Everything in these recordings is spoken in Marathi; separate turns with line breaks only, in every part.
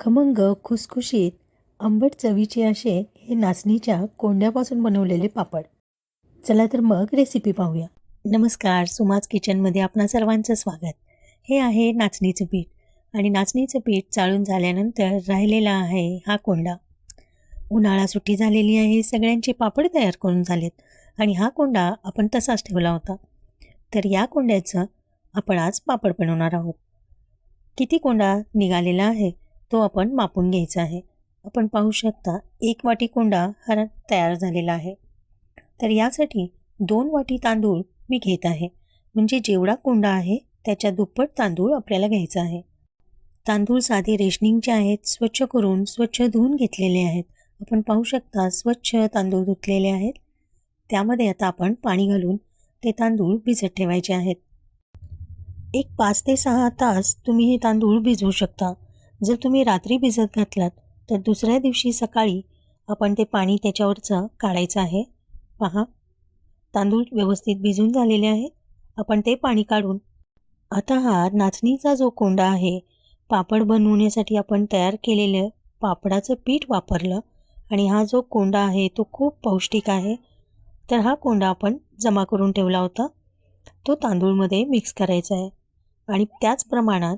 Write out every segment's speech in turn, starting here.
खमंग खुसखुशीत आंबट चवीचे असे हे नाचणीच्या कोंड्यापासून बनवलेले पापड. चला तर मग रेसिपी पाहूया. नमस्कार सुमाज किचनमध्ये आपणा सर्वांचं स्वागत. हे आहे नाचणीचं पीठ आणि नाचणीचं पीठ चाळून झाल्यानंतर राहिलेला आहे हा कोंडा. उन्हाळा सुट्टी झालेली आहे सगळ्यांचे पापड तयार करून झालेत आणि हा कोंडा आपण तसाच ठेवला होता. तर या कोंड्याचं आपण आज पापड बनवणार आहोत. किती कोंडा निघालेला आहे? तो आपण मापून घ्यायचा आहे. आपण पाहू शकता एक वाटी कोंडा हा तयार झालेला आहे. तर यासाठी दोन वाटी तांदूळ मी घेत आहे. म्हणजे जेवढा कोंडा आहे त्याच्या दुप्पट तांदूळ आपल्याला घ्यायचा आहे. तांदूळ साधे रेशनिंगचे आहेत स्वच्छ करून स्वच्छ धुवून घेतलेले आहेत. आपण पाहू शकता स्वच्छ तांदूळ धुतलेले आहेत. त्यामध्ये आता आपण पाणी घालून ते तांदूळ भिजत ठेवायचे आहेत. एक पाच ते सहा तास तुम्ही हे तांदूळ भिजवू शकता. जर तुम्ही रात्री भिजत घातलात तर दुसऱ्या दिवशी सकाळी आपण ते पाणी त्याच्यावरचं काढायचं आहे. पहा. तांदूळ व्यवस्थित भिजून झालेले आहेत. आपण ते पाणी काढून आता हा नाचणीचा जो कोंडा आहे पापड बनवण्यासाठी आपण तयार केलेलं पापडाचं पीठ वापरलं आणि हा जो कोंडा आहे तो खूप पौष्टिक आहे. तर हा कोंडा आपण जमा करून ठेवला होता. तो तांदूळमध्ये मिक्स करायचा आहे. आणि त्याच प्रमाणात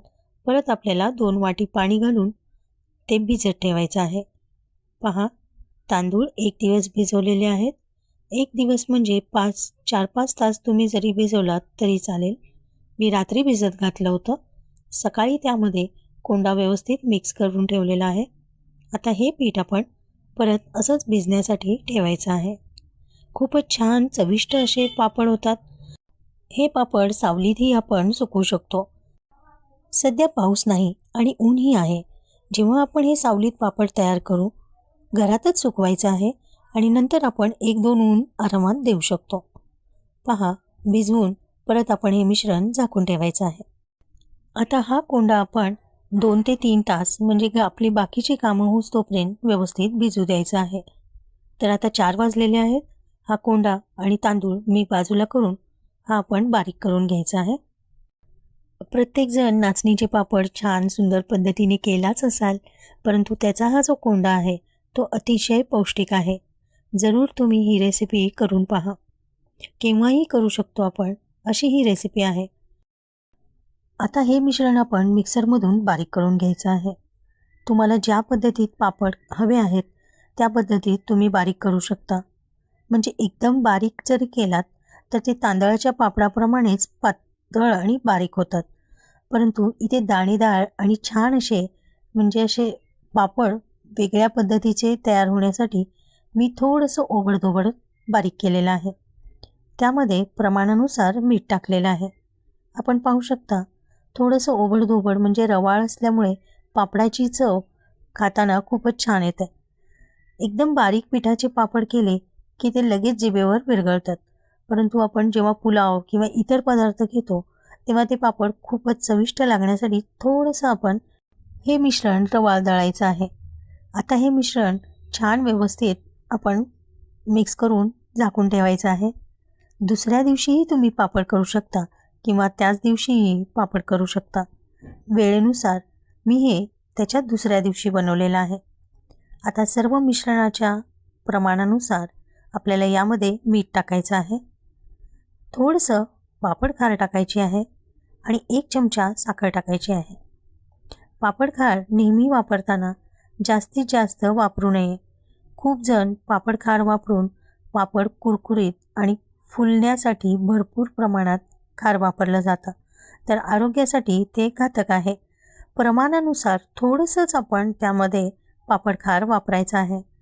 परत आपल्याला दोन वाटी पाणी घालून ते भिजत ठेवायचं आहे. पहा तांदूळ एक दिवस भिजवलेले आहेत. एक दिवस म्हणजे पाच चार पाच तास तुम्ही जरी भिजवलात तरी चालेल. मी रात्री भिजत घातलं होतं. सकाळी त्यामध्ये कोंडा व्यवस्थित मिक्स करून ठेवलेला आहे. आता हे पीठ आपण परत असंच भिजण्यासाठी ठेवायचं आहे. खूपच छान चविष्ट असे पापड होतात. हे पापड सावलीतही आपण सुकवू शकतो. सध्या पाऊस नाही आणि ऊनही आहे. जेव्हा आपण हे सावलीत पापड तयार करू घरातच सुकवायचं आहे आणि नंतर आपण एक दोन ऊन आरामात देऊ शकतो. पहा भिजवून परत आपण हे मिश्रण झाकून ठेवायचं आहे. आता हा कोंडा आपण दोन ते तीन तास म्हणजे आपली बाकीची कामं होऊस तोपर्यंत व्यवस्थित भिजू द्यायचं आहे. तर आता चार वाजलेले आहेत. हा कोंडा आणि तांदूळ मी बाजूला करून हा आपण बारीक करून घ्यायचा आहे. प्रत्येकजण नाचणीचे पापड छान सुंदर पद्धतीने केलाच असाल परंतु त्याचा हा जो कोंडा आहे तो अतिशय पौष्टिक आहे. जरूर तुम्ही ही रेसिपी करून पहा. केव्हाही करू शकतो आपण अशी ही रेसिपी आहे. आता हे मिश्रण आपण मिक्सरमधून बारीक करून घ्यायचं आहे. तुम्हाला ज्या पद्धतीत पापड हवे आहेत त्या पद्धतीत तुम्ही बारीक करू शकता. म्हणजे एकदम बारीक जरी केलात तर ते तांदळाच्या पापडाप्रमाणेच पात पातळ आणि बारीक होतात. परंतु इथे दाणेदार आणि छान असे म्हणजे असे पापड वेगळ्या पद्धतीचे तयार होण्यासाठी मी थोडंसं ओघडधोबड बारीक केलेलं आहे. त्यामध्ये प्रमाणानुसार मीठ टाकलेलं आहे. आपण पाहू शकता थोडंसं ओबडधोबड म्हणजे रवाळ असल्यामुळे पापडाची चव खाताना खूपच छान येते. एकदम बारीक पिठाचे पापड केले की ते लगेच जिभेवर विरघळतात. परंतु आपण जेव्हा पुलाव किंवा इतर पदार्थ घेतो तेव्हा ते पापड खूपच चविष्ट लागण्यासाठी थोडंसं आपण हे मिश्रण रवाळ दळायचं आहे. आता हे मिश्रण छान व्यवस्थित आपण मिक्स करून झाकून ठेवायचं आहे. दुसऱ्या दिवशीही तुम्ही पापड करू शकता किंवा त्याच दिवशीही पापड करू शकता. वेळेनुसार मी हे त्याच्यात दुसऱ्या दिवशी बनवलेलं आहे. आता सर्व मिश्रणाच्या प्रमाणानुसार आपल्याला यामध्ये मीठ टाकायचं आहे. थोडंसं पापड खार टाकायची आहे आणि एक चमचा साखर टाकायची आहे. पापड खार नेहमी वापरताना जास्तीत जास्त वापरू नये. खूप जण पापड खार वापरून पापड कुरकुरीत आणि फुलण्यासाठी भरपूर प्रमाणात खार वापरलं जातं. तर आरोग्यासाठी ते घातक आहे. प्रमाणानुसार थोडंसंच आपण त्यामध्ये पापड खार वापरायचं आहे.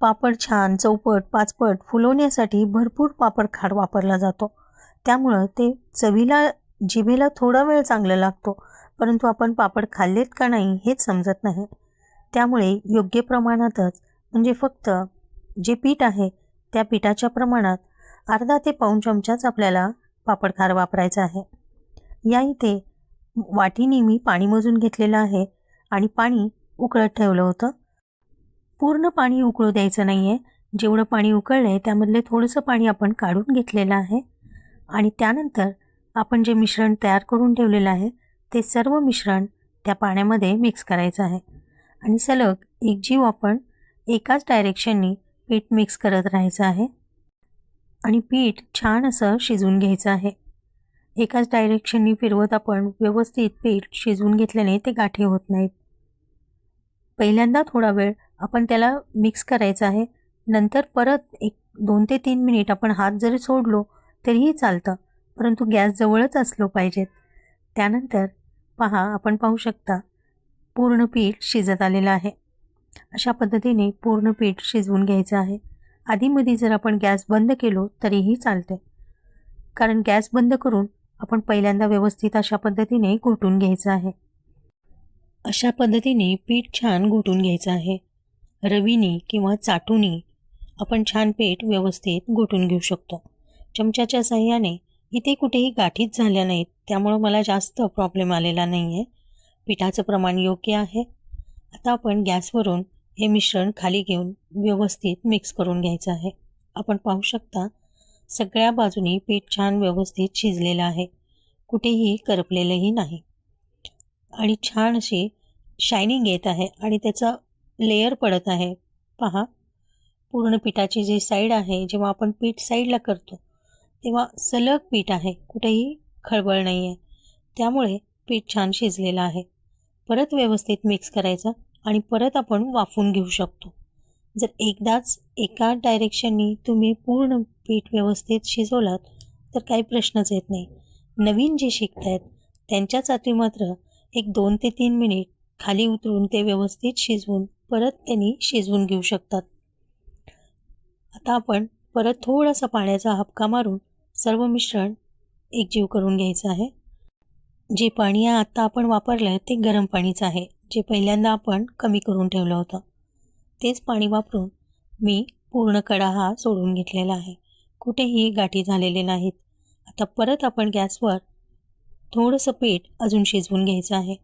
पापड छान चौपट पाचपट फुलवण्यासाठी भरपूर पापड खार वापरला जातो. त्यामुळं ते चवीला जिभेला थोडा वेळ चांगला लागतो परंतु आपण पापड खाल्लेत का नाही हेच समजत नाही. त्यामुळे योग्य प्रमाणातच म्हणजे फक्त जे पीठ आहे त्या पिठाच्या प्रमाणात अर्धा ते पाऊण चमचाच आपल्याला पापड खार वापरायचा आहे. या इथे वाटीने मी पाणी मोजून घेतलेलं आहे आणि पाणी उकळत ठेवलं होतं. पूर्ण पाणी उकळू द्यायचं नाही आहे जेवढं पाणी उकळलं आहे त्यामधले थोडंसं पाणी आपण काढून घेतलेलं आहे. आणि त्यानंतर आपण जे मिश्रण तयार करून ठेवलेलं आहे ते सर्व मिश्रण त्या पाण्यामध्ये मिक्स करायचं आहे. आणि सलग एक जीव आपण एकाच डायरेक्शननी पीठ मिक्स करत राहायचं आहे. आणि पीठ छान असं शिजवून घ्यायचं आहे. एकाच डायरेक्शननी फिरवत आपण व्यवस्थित पीठ शिजवून घेतल्याने ते गाठी होत नाहीत. पहिल्यांदा थोडा वेळ आपण त्याला मिक्स करायचं आहे. नंतर परत एक दोन ते तीन मिनिट आपण हात जरी सोडलो तरीही चालतं. परंतु गॅस जवळच असलो पाहिजेत. त्यानंतर पहा आपण पाहू शकता पूर्ण पीठ शिजत आलेलं आहे. अशा पद्धतीने पूर्ण पीठ शिजवून घ्यायचं आहे. आधीमध्ये जर आपण गॅस बंद केलो तरीही चालते कारण गॅस बंद करून आपण पहिल्यांदा व्यवस्थित अशा पद्धतीने घोटून घ्यायचं आहे. अशा पद्धतीने पीठ छान घोटून घ्यायचं आहे. रवीने किंवा चाटूनी आपण छान पेठ व्यवस्थित घोटून घेऊ शकतो. चमच्याच्या साह्याने इथे कुठेही गाठीच झाल्या नाहीत त्यामुळं मला जास्त प्रॉब्लेम आलेला नाही आहे पिठाचं प्रमाण योग्य आहे. आता आपण गॅसवरून हे मिश्रण खाली घेऊन व्यवस्थित मिक्स करून घ्यायचं आहे. आपण पाहू शकता सगळ्या बाजूनी पीठ छान व्यवस्थित शिजलेलं आहे. कुठेही करपलेलंही नाही. आणि छान अशी शायनिंग येत आहे आणि त्याचा लेयर पडत आहे. पहा. पूर्ण पिठाची जी साईड आहे जेव्हा आपण पीठ साईडला करतो तेव्हा सलग पीठ आहे. कुठेही खळबळ नाही आहे त्यामुळे पीठ छान शिजलेलं आहे. परत व्यवस्थित मिक्स करायचं आणि परत आपण वाफून घेऊ शकतो. जर एकदाच एका डायरेक्शननी तुम्ही पूर्ण पीठ व्यवस्थित शिजवलात तर काही प्रश्नच येत नाही. नवीन जे शिकत आहेत त्यांच्यासाठी मात्र एक दोन ते तीन मिनिट खाली उतरून ते व्यवस्थित शिजवून परत त्यांनी शिजवून घेऊ शकतात. आता आपण परत थोडासा पाण्याचा हपका मारून सर्व मिश्रण एकजीव करून घ्यायचं आहे. जे पाणी आत्ता आपण वापरलं आहे ते गरम पाणीच आहे जे पहिल्यांदा आपण कमी करून ठेवलं होतं. तेच पाणी वापरून मी पूर्ण कडा हा सोडून घेतलेला आहे. कुठेही गाठी झालेले नाहीत. आता परत आपण गॅसवर थोडंसं पीठ अजून शिजवून घ्यायचं आहे.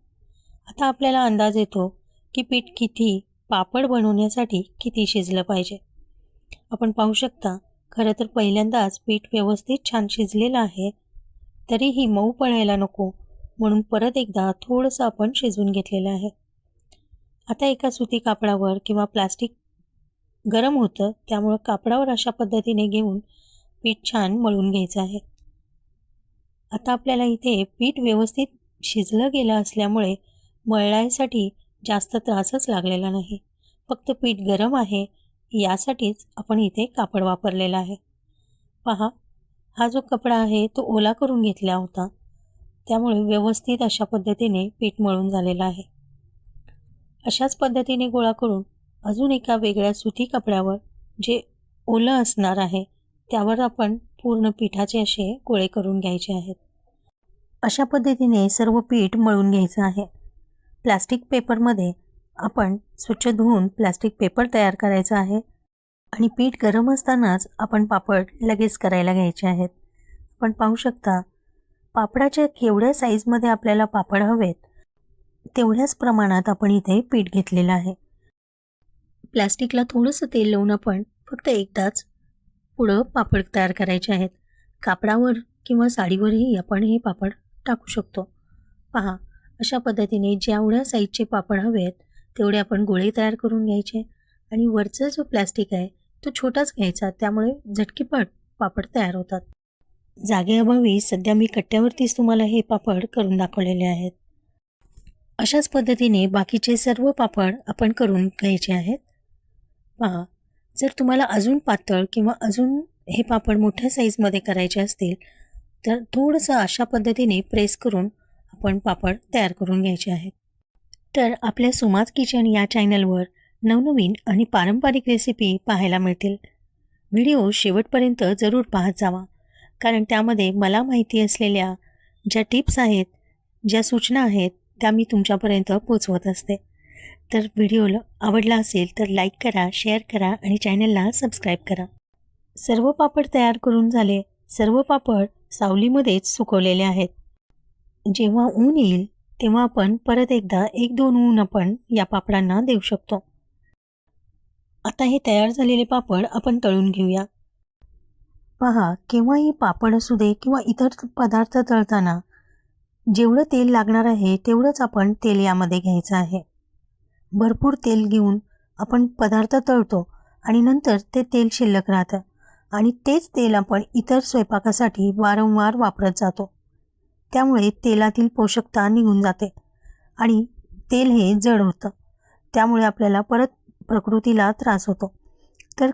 आता आपल्याला अंदाज येतो की पीठ किती पापड बनवण्यासाठी किती शिजलं पाहिजे? आपण पाहू शकता खरं तर पहिल्यांदाच पीठ व्यवस्थित छान शिजलेलं आहे तरीही मऊ पडायला नको म्हणून परत एकदा थोडंसं आपण शिजवून घेतलेलं आहे. आता एका सुती कापडावर किंवा प्लास्टिक गरम होतं त्यामुळं कापडावर अशा पद्धतीने घेऊन पीठ छान मळून घ्यायचं आहे. आता आपल्याला इथे पीठ व्यवस्थित शिजलं गेलं असल्यामुळे मळण्यासाठी जास्त त्रासच लागलेला नाही. फक्त पीठ गरम आहे यासाठीच आपण इथे कापड वापरलेला आहे. पहा हा जो कपडा आहे तो ओला करून घेतला होता. त्यामुळे व्यवस्थित अशा पद्धतीने पीठ मळून झालेलं आहे. अशाच पद्धतीने गोळा करून अजून एका वेगळ्या सुती कपड्यावर जे ओलं असणार आहे त्यावर आपण पूर्ण पिठाचे असे गोळे करून घ्यायचे आहेत. अशा पद्धतीने सर्व पीठ मळून घ्यायचं आहे. प्लास्टिक पेपरमध्ये आपण स्वच्छ धुवून प्लास्टिक पेपर तयार करायचा आहे आणि पीठ गरम असतानाच आपण पापड लगेच करायला घ्यायचे आहेत. आपण पाहू शकता पापडाच्या केवढ्या साईजमध्ये आपल्याला पापड हवेत तेवढ्याच प्रमाणात आपण इथे पीठ घेतलेलं आहे. प्लॅस्टिकला थोडंसं तेल लावून आपण फक्त एकदाच पुढं पापड तयार करायचे आहेत. कापडावर किंवा साडीवरही आपण हे पापड टाकू शकतो. पहा अशा पद्धतीने जेवढ्या साईजचे पापड हवेत तेवढे आपण गोळे तयार करून घ्यायचे. आणि वरचा जो प्लॅस्टिक आहे तो छोटाच घ्यायचा. त्यामुळे झटकीपट पापड तयार होतात. जागेअभावी सध्या मी कट्ट्यावरतीच तुम्हाला हे पापड करून दाखवलेले आहेत. अशाच पद्धतीने बाकीचे सर्व पापड आपण करून घ्यायचे आहेत. पहा जर तुम्हाला अजून पातळ किंवा अजून हे पापड मोठ्या साईजमध्ये करायचे असतील तर थोडंसं अशा पद्धतीने प्रेस करून आपण पापड तयार करून घ्यायचे आहेत. तर आपल्या सुमाज किचन या चॅनलवर नवनवीन आणि पारंपरिक रेसिपी पाहायला मिळतील. व्हिडिओ शेवटपर्यंत जरूर पाहत जावा कारण त्यामध्ये मला माहिती असलेल्या ज्या टिप्स आहेत ज्या सूचना आहेत त्या मी तुमच्यापर्यंत पोचवत असते. तर व्हिडिओला आवडला असेल तर लाईक करा शेअर करा आणि चॅनलला सबस्क्राईब करा. सर्व पापड तयार करून झाले सर्व पापड सावलीमध्येच सुकवलेले आहेत. जेव्हा ऊन येईल तेव्हा आपण परत एकदा एक दोन ऊन आपण या पापडांना देऊ शकतो. आता हे तयार झालेले पापड आपण तळून घेऊया. पहा केव्हाही पापड असू दे किंवा इतर पदार्थ तळताना जेवढं तेल लागणार आहे तेवढंच आपण तेल यामध्ये घ्यायचं आहे. भरपूर तेल घेऊन आपण पदार्थ तळतो आणि नंतर ते तेल शिल्लक राहतं आणि तेच तेल आपण इतर स्वयंपाकासाठी वारंवार वापरत जातो. त्यामुळे तेलातील पोषकता निघून जाते आणि तेल हे जड होतं. त्यामुळे आपल्याला परत प्रकृतीला त्रास होतो. तर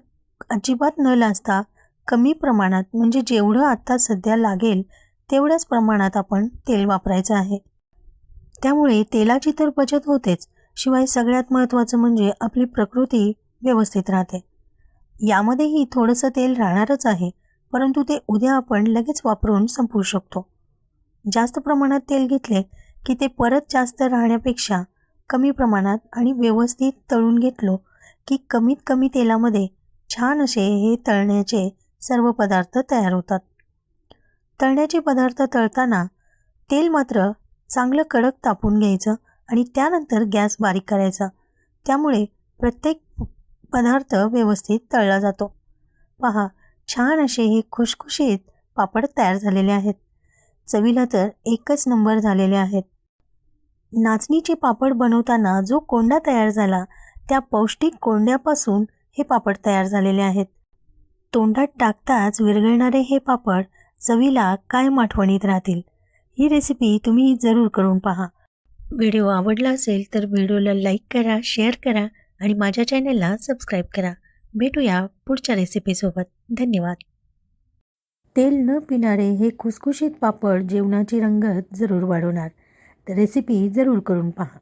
अजिबात न लाजता कमी प्रमाणात म्हणजे जेवढं आत्ता सध्या लागेल तेवढ्याच प्रमाणात आपण तेल वापरायचं आहे. त्यामुळे तेलाची तर बचत होतेच शिवाय सगळ्यात महत्त्वाचं म्हणजे आपली प्रकृती व्यवस्थित राहते. यामध्येही थोडंसं तेल राहणारच आहे परंतु ते उद्या आपण लगेच वापरून संपवू शकतो. जास्त प्रमाणात तेल घेतले की ते परत जास्त राहण्यापेक्षा कमी प्रमाणात आणि व्यवस्थित तळून घेतलो की कमीत कमी तेलामध्ये छान असे हे तळण्याचे सर्व पदार्थ तयार होतात. तळण्याचे पदार्थ तळताना तेल मात्र चांगलं कडक तापून घ्यायचं आणि त्यानंतर गॅस बारीक करायचा. त्यामुळे प्रत्येक पदार्थ व्यवस्थित तळला जातो. पहा छान असे हे खुशखुशीत पापड तयार झालेले आहेत. चवीला तर एकच नंबर झालेले आहेत. नाचणीचे पापड बनवताना जो कोंडा तयार झाला त्या पौष्टिक कोंड्यापासून हे पापड तयार झालेले आहेत. तोंडात टाकताच विरघळणारे हे पापड चवीला काय माठवणीत राहतील. ही रेसिपी तुम्ही जरूर करून पहा. व्हिडिओ आवडला असेल तर व्हिडिओला लाईक करा शेअर करा आणि माझ्या चॅनेलला सबस्क्राईब करा. भेटूया पुढच्या रेसिपीसोबत धन्यवाद. तेल न पिणारे हे खुसखुशीत पापड जेवणाची रंगत जरूर वाढवणार. तर रेसिपी जरूर करून पहा.